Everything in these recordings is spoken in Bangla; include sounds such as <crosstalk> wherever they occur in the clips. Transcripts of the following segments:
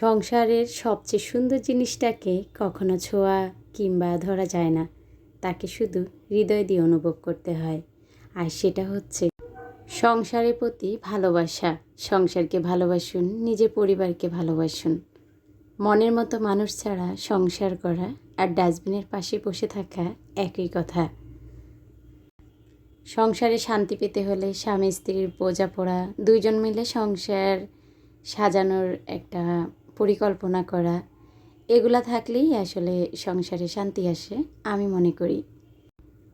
সংসারের সবচেয়ে সুন্দর জিনিসটাকে কখনো ছোঁয়া কিংবা ধরা যায় না। তাকে শুধু হৃদয় দিয়ে অনুভব করতে হয়। আর সেটা হচ্ছে সংসারের প্রতি ভালোবাসা। সংসারকে ভালোবাসুন নিজের পরিবারকে ভালোবাসুন। মনের মতো মানুষ ছাড়া সংসার করা আর ডাস্টবিনের পাশে বসে থাকা একই কথা। সংসারে শান্তি পেতে হলে স্বামী, স্ত্রীর বোঝা পড়া দুইজন মিলে সংসার সাজানোর একটা পরিকল্পনা করা, এগুলা থাকলেই আসলে সংসারে শান্তি আসে, আমি মনে করি।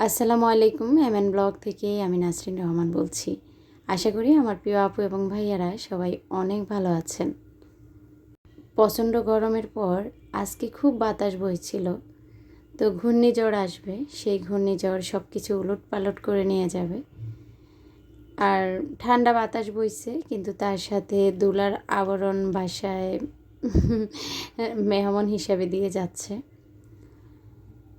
আসসালামু আলাইকুম, এমএন ব্লগ থেকে আমি নাসরিন রহমান বলছি। আশা করি আমার প্রিয় আপু এবং ভাইয়ারা সবাই অনেক ভালো আছেন। প্রচণ্ড গরমের পর আজকে খুব বাতাস বইছিল, তো ঘূর্ণিঝড় আসবে, সেই ঘূর্ণিঝড় সব কিছু উলট পালট করে নিয়ে যাবে। আর ঠান্ডা বাতাস বইছে, কিন্তু তার সাথে দুলার আবরণ বাসায় মেহমান হিসাবে দিয়ে যাচ্ছে।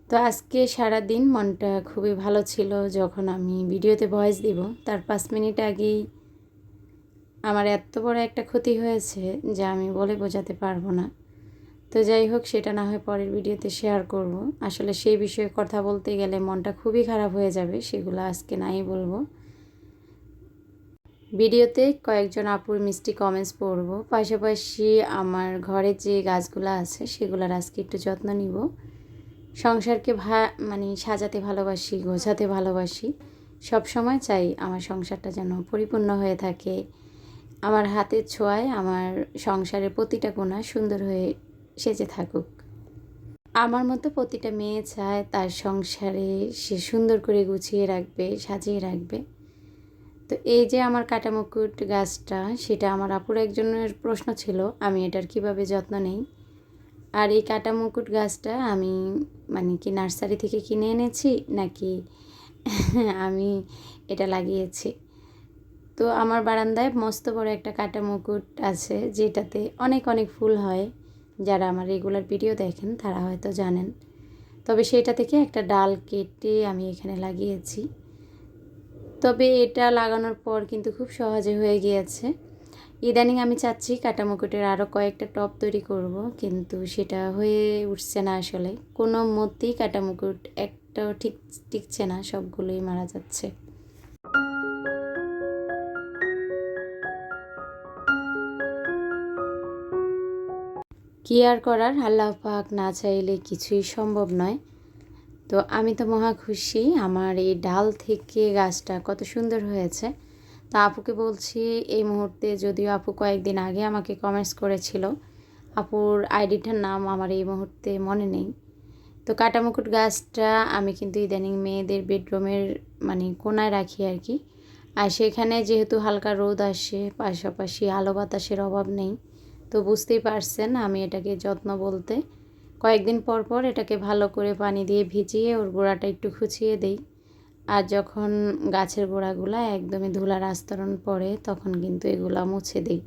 তো আজকে সারা দিন মনটা খুবই ভালো ছিল যখন আমি ভিডিওতে ভয়েস দিব। তার পাঁচ মিনিট আগেই আমার এত বড় একটা ক্ষতি হয়েছে যা আমি বলে বোঝাতে পারব না। তো যাই হোক, সেটা না হয় পরের ভিডিওতে শেয়ার করব। আসলে সেই বিষয়ে কথা বলতে গেলে মনটা খুবই খারাপ হয়ে যাবে, সেগুলো আজকে নাই বলব। ভিডিওতে কয়েকজন আপুর মিষ্টি কমেন্টস পড়ব। পাশাপাশি আমার ঘরে যে গাছগুলো আছে, সেগুলোর আজকে একটু যত্ন নিব। সংসারকে ভা মানে সাজাতে ভালোবাসি, গোছাতে ভালোবাসি। সব সময় চাই আমার সংসারটা যেন পরিপূর্ণ হয়ে থাকে। আমার হাতের ছোঁয়ায় আমার সংসারের প্রতিটা কোণা সুন্দর হয়ে সেজে থাকুক। আমার মতো প্রতিটা মেয়ে চায় তার সংসারে সে সুন্দর করে গুছিয়ে রাখবে, সাজিয়ে রাখবে। তো এই যে আমার কাটামুকুট গাছটা, সেটা আমার আপুর একজনের প্রশ্ন ছিল, আমি এটার কীভাবে যত্ন নেই। আর এই কাটা মুকুট গাছটা আমি মানে কি নার্সারি থেকে কিনে এনেছি, নাকি <laughs> আমি এটা লাগিয়েছি? তো আমার বারান্দায় মস্ত বড় একটা কাটা মুকুট আছে, যেটাতে অনেক অনেক ফুল হয়। যারা আমার রেগুলার ভিডিও দেখেন, তারা হয়তো জানেন। তবে সেটা থেকে একটা ডাল কেটে আমি এখানে লাগিয়েছি। তবে এটা লাগানোর পর কিন্তু খুব সহজে হয়ে গিয়েছে। ইদানিং আমি চাচ্ছি কাটামুকুটের আরও কয়েকটা টপ তৈরি করব, কিন্তু সেটা হয়ে উঠছে না আসলে। কোনো মতেই কাটামুকুট একটাও ঠিক, টিকছে না, সবগুলোই মারা যাচ্ছে। কি আর করার, আল্লাহ পাক না চাইলে কিছুই সম্ভব নয়। তো আমি তো মহা খুশি, আমার এই ডাল থেকে গাছটা কত সুন্দর হয়েছে। তা আপুকে বলছি, এই মুহূর্তে যদিও আপু কয়েকদিন আগে আমাকে কমেন্টস করেছিল, আপুর আইডিটার নাম আমার এই মুহূর্তে মনে নেই। তো কাটামুকুট গাছটা আমি কিন্তু ইদানিং মেয়েদের বেডরুমের মানে কোনায় রাখি আর কি। আর সেখানে যেহেতু হালকা রোদ আসে, পাশাপাশি আলো বাতাসের অভাব নেই, তো বুঝতেই পারছেন আমি এটাকে যত্ন বলতে কয়েকদিন পর পর এটাকে ভালো করে পানি দিয়ে ভিজিয়ে ওর গোড়াটা একটু খুঁচিয়ে দেই। আর যখন গাছের গোড়াগুলো একদমই ধুলার আস্তরণ পড়ে, তখন কিন্তু এগুলা মুছে দিই।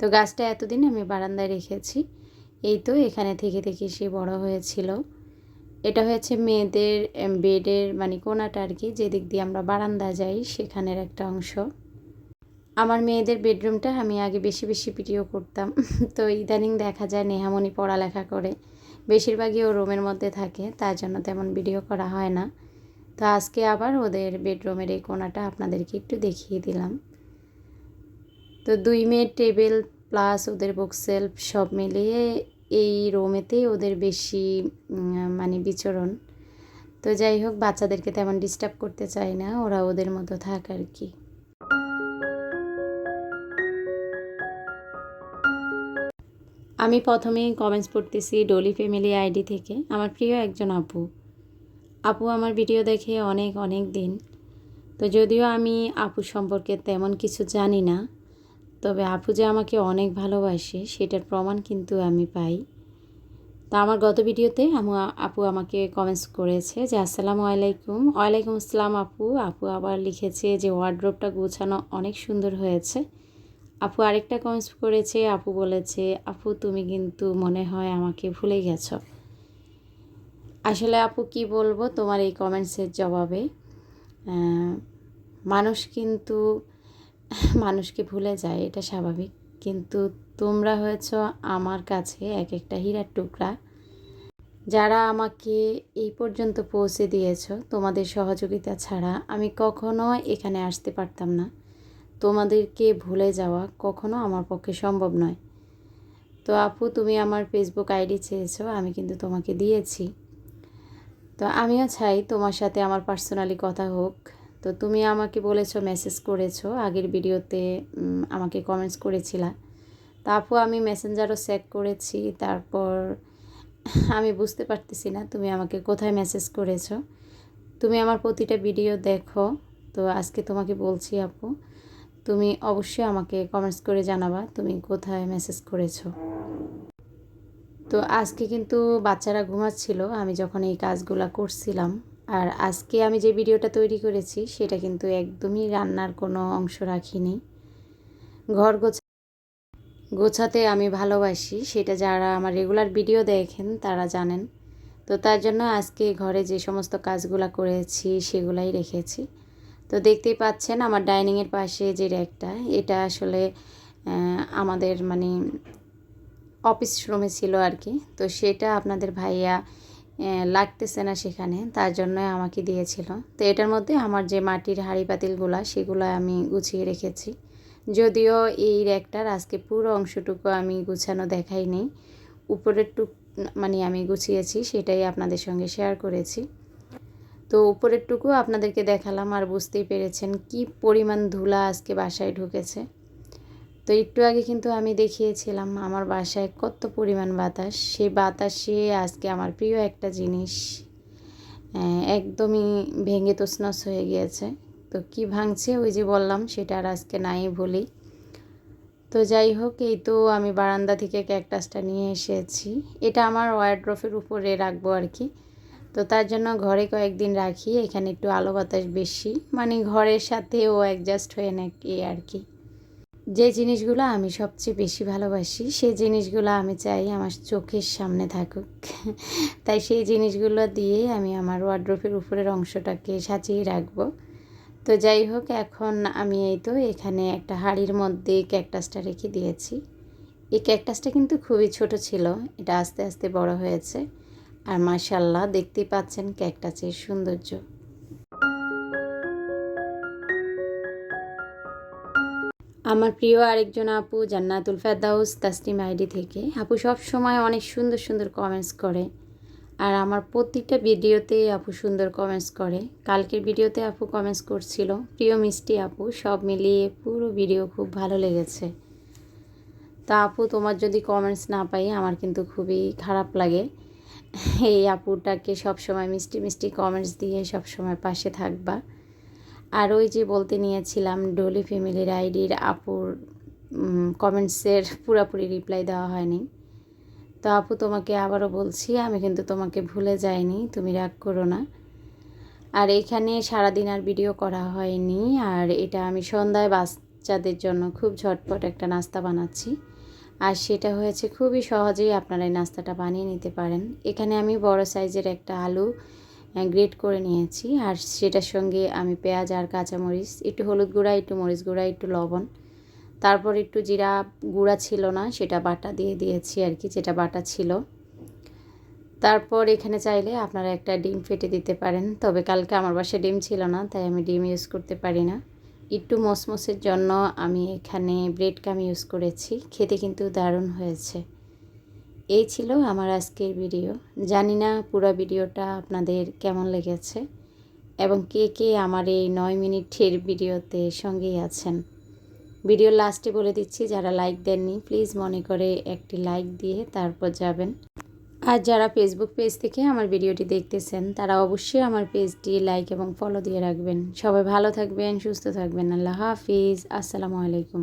তো গাছটা এতদিন আমি বারান্দায় রেখেছি। এই তো এখানে থেকে থেকে সে বড় হয়েছিল। এটা হয়েছে মেয়েদের বেডের মানে কোনাটা আর কি, যেদিক দিয়ে আমরা বারান্দা যাই, সেখানের একটা অংশ। আমার মেয়েদের বেডরুমটা আমি আগে বেশি বেশি ভিডিও করতাম। <laughs> তো ইদানিং দেখা যায় নেহামণি পড়ালেখা করে। বেশিরভাগই ও রুমের মধ্যে থাকে, তার জন্য তেমন ভিডিও করা হয় না। তো আজকে আবার ওদের বেডরুমের এই কোনাটা আপনাদেরকে একটু দেখিয়ে দিলাম। তো দুই মেয়ের টেবিল প্লাস ওদের বুকসেলফ সব মিলিয়ে এই রুমেতেই ওদের বেশি মানে বিচরণ। তো যাই হোক, বাচ্চাদেরকে তেমন ডিস্টার্ব করতে চাই না, ওরা ওদের মতো থাক আর কি। আমি প্রথমেই কমেন্টস পড়তেছি ডলি ফ্যামিলি আইডি থেকে। আমার প্রিয় একজন আপু। আপু আমার ভিডিও দেখে অনেক অনেক দিন। তো যদিও আমি আপু সম্পর্কে তেমন কিছু জানি না, তবে আপু যে আমাকে অনেক ভালোবাসে, সেটার প্রমাণ কিন্তু আমি পাই। তো আমার গত ভিডিওতে আমু, আপু আমাকে কমেন্টস করেছে যে, আসসালামু আলাইকুম। ওয়ালাইকুম আসসালাম আপু। আপু আবার লিখেছে যে ওয়ার্ড্রোপটা গোছানো অনেক সুন্দর হয়েছে। আপু আরেকটা কমেন্টস করেছে, আপু বলেছে, আপু, তুমি কিন্তু মনে হয় আমাকে ভুলে গেছ। আসলে আপু কি বলব, তোমার এই কমেন্টসের জবাবে মানুষ কিন্তু, মানুষকে ভুলে যায়, এটা স্বাভাবিক। কিন্তু তোমরা হয়েছ আমার কাছে এক একটা হীরার টুকরা। যারা আমাকে এই পর্যন্ত পৌঁছে দিয়েছ, তোমাদের সহযোগিতা ছাড়া আমি কখনো এখানে আসতে পারতাম না। তোমাদেরকে ভুলে যাওয়া কখনো আমার পক্ষে সম্ভব নয়। তো আপু, তুমি আমার ফেসবুক আইডি চেয়েছো, আমি কিন্তু তোমাকে দিয়েছি। তো আমিও চাই তোমার সাথে আমার পার্সোনালি কথা হোক। তো তুমি আমাকে বলেছ মেসেজ করেছ, আগের ভিডিওতে আমাকে কমেন্টস করেছিলা। তা আপু, আমি মেসেঞ্জারও চেক করেছি, তারপর আমি বুঝতে পারতেছি না তুমি আমাকে কোথায় মেসেজ করেছ। তুমি আমার প্রতিটা ভিডিও দেখো। তো আজকে তোমাকে বলছি আপু তুমি অবশ্যই আমাকে কমেন্টস করে জানাবা, তুমি কোথায় মেসেজ করেছ। তো আজকে কিন্তু বাচ্চারা ঘুমাচ্ছিল, আমি যখন এই কাজগুলো করছিলাম, আর আজকে আমি যে ভিডিওটা তৈরি করেছি, সেটা কিন্তু একদমই রান্নার কোনো অংশ রাখিনি। ঘর গোছা, গোছাতে আমি ভালোবাসি, সেটা যারা আমার রেগুলার ভিডিও দেখেন, তারা জানেন। তো তার জন্য আজকে ঘরে যে সমস্ত কাজগুলো করেছি, সেগুলাই রেখেছি। তো দেখতেই পাচ্ছেন আমার ডাইনিংয়ের পাশে যে র্যাকটা, এটা আসলে আমাদের মানে অফিস রুমে ছিল আর কি। তো সেটা আপনাদের ভাইয়া লাগতেছে না সেখানে, তার জন্য আমাকে দিয়েছিল। তো এটার মধ্যে আমার যে মাটির হাঁড়ি পাতিলগুলা, সেগুলো আমি গুছিয়ে রেখেছি। যদিও এই র্যাকটার আজকে পুরো অংশটুকু আমি গুছানো দেখাইনি, উপরের টুক মানে আমি গুছিয়েছি, সেটাই আপনাদের সঙ্গে শেয়ার করেছি। তো উপরেরটুকু আপনাদেরকে দেখালাম আর বুঝতেই পেরেছেন কি পরিমাণ ধুলা আজকে বাসায় ঢুকেছে। তো একটু আগে কিন্তু আমি দেখিয়েছিলাম আমার বাসায় কত পরিমাণ বাতাস, সেই বাতাসে আজকে আমার প্রিয় একটা জিনিস একদমই ভেঙে তছনছ হয়ে গিয়েছে। তো কি ভাঙছে ওই যে বললাম সেটা আর আজকে নাই বলি তো যাই হোক, এই তো আমি বারান্দা থেকে ক্যাকটাসটা নিয়ে এসেছি। এটা আমার ওয়ার্ড্রফের উপরে রাখব আর কি। তো তার জন্য ঘরে কয়েকদিন রাখি, এখানে একটু আলো বাতাস বেশি। মানে ঘরের সাথে ও অ্যাডজাস্ট হয়ে নাকি আর কি। যে জিনিসগুলো আমি সবচেয়ে বেশি ভালোবাসি, সেই জিনিসগুলো আমি চাই আমার চোখের সামনে থাকুক। তাই সেই জিনিসগুলো দিয়ে আমি আমার ওয়ার্ড্রোফের উপরের অংশটাকে সাজিয়ে রাখব। তো যাই হোক, এখন আমি এই তো এখানে একটা হাড়ির মধ্যে ক্যাকটাসটা রেখে দিয়েছি। এই ক্যাকটাসটা কিন্তু খুবই ছোট ছিল, এটা আস্তে আস্তে বড় হয়েছে। আর মাশাল্লাহ দেখতেই পাচ্ছেন ক্যাকটাসের সৌন্দর্য। আমার প্রিয় আরেকজন আপু জান্নাতুল ফেরদাউস তাসলিম আইডি থেকে। আপু সব সময় অনেক সুন্দর সুন্দর কমেন্টস করে। আর আমার প্রতিটা ভিডিওতে আপু সুন্দর কমেন্টস করে। কালকের ভিডিওতে আপু কমেন্টস করছিল, প্রিয় মিষ্টি আপু, সব মিলিয়ে পুরো ভিডিও খুব ভালো লেগেছে। তা আপু তোমার যদি কমেন্টস না পাই, আমার কিন্তু খুবই খারাপ লাগে। এই আপুটাকে সবসময় মিষ্টি মিষ্টি কমেন্টস দিয়ে সবসময় পাশে থাকবা। আর ওই যে বলতে নিয়েছিলাম ডলি ফ্যামিলির আইডির আপুর কমেন্টসের পুরাপুরি রিপ্লাই দেওয়া হয়নি। তো আপু তোমাকে আবারও বলছি, আমি কিন্তু তোমাকে ভুলে যাইনি, তুমি রাগ করো না। আর এখানে সারাদিন আর ভিডিও করা হয়নি, আর এটা আমি সন্ধ্যায় বাচ্চাদের জন্য খুব ঝটপট একটা নাস্তা বানাচ্ছি। আর সেটা হয়েছে খুবই সহজেই আপনারা এই নাস্তাটা বানিয়ে নিতে পারেন। এখানে আমি বড় সাইজের একটা আলু গ্রেট করে নিয়েছি। আর সেটার সঙ্গে আমি পেঁয়াজ আর কাঁচামরিচ, একটু হলুদ গুঁড়া, একটু মরিচ গুঁড়া, একটু লবণ। তারপর একটু জিরা গুঁড়া ছিল না, সেটা বাটা দিয়ে দিয়েছি আর কি, যেটা বাটা ছিল। তারপর এখানে চাইলে আপনারা একটা ডিম ফেটে দিতে পারেন, তবে কালকে আমার বাসায় ডিম ছিল না, তাই আমি ডিম ইউজ করতে পারি না। একটু মসমসের জন্য আমি এখানে ব্রেড কাম ইউজ করেছি। খেতে কিন্তু দারুণ হয়েছে। এই ছিল আমার আজকের ভিডিও জানি না পুরো ভিডিওটা আপনাদের কেমন লেগেছে এবং কে কে আমার এই নয় মিনিটের ভিডিওতে সঙ্গেই আছেন। ভিডিও লাস্টে বলে দিচ্ছি, যারা লাইক দেননি প্লিজ মনে করে একটি লাইক দিয়ে তারপর যাবেন। আর যারা ফেসবুক পেজ থেকে আমার ভিডিওটি দেখতেছেন, তারা অবশ্যই আমার পেজটি লাইক এবং ফলো দিয়ে রাখবেন। সবাই ভালো থাকবেন, সুস্থ থাকবেন। আল্লাহ হাফিজ। আসসালামু আলাইকুম।